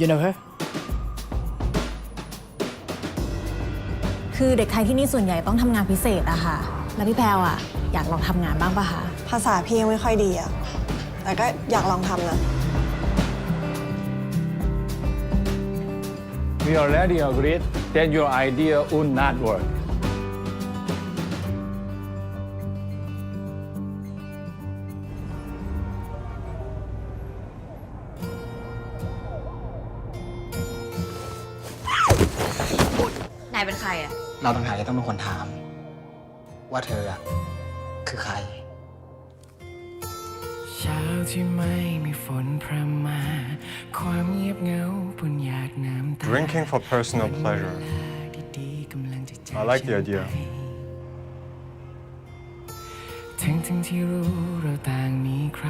You know her? คือเด็กไทยที่นี่ส่วนใหญ่ต้องทำงานพิเศษอะค่ะ แล้วพี่แพลวอะอยากลองทำงานบ้างปะคะ ภาษาพี่ยังไม่ค่อยดีอะแต่ก็อยากลองทำนะ We already agreed that your idea would not work. นายเป็นใครอะเราต่างหากจะต้องเป็นคนถาม ว่าเธออะคือใคร เช้าที่ไม่มีฝนพรำมา ความเงียบเหงาบนหยาดน้ำตา Drinking for personal pleasure. ดีๆกำลังจะจาก I like the ฉัน idea. ไปทั้งทั้งที่รู้เราต่างมีใคร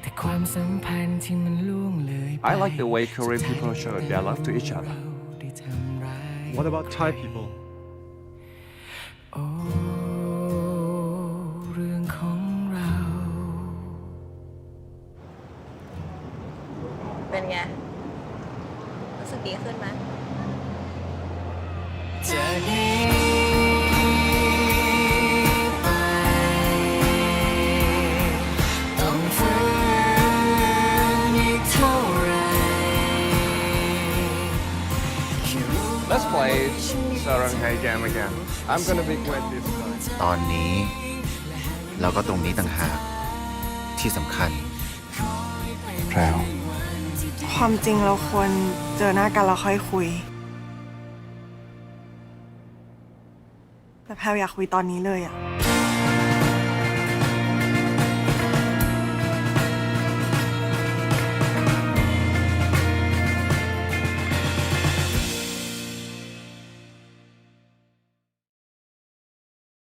แต่ความสัมพันธ์ที่มันล่วงเลยไป I like the way Korean people show their love to each other. What about Thai people? โอ้เรื่องของเรา เป็นไง รู้สึกดีขึ้นไหม Let's play Saranghai Jam again. I'm gonna be great this time. ตอนนี้ เราก็ตรงนี้ต่างหากที่สำคัญ แพรวความจริงเราควรเจอหน้ากันแล้วค่อยคุย แต่แพลวอยากคุยตอนนี้เลยอะ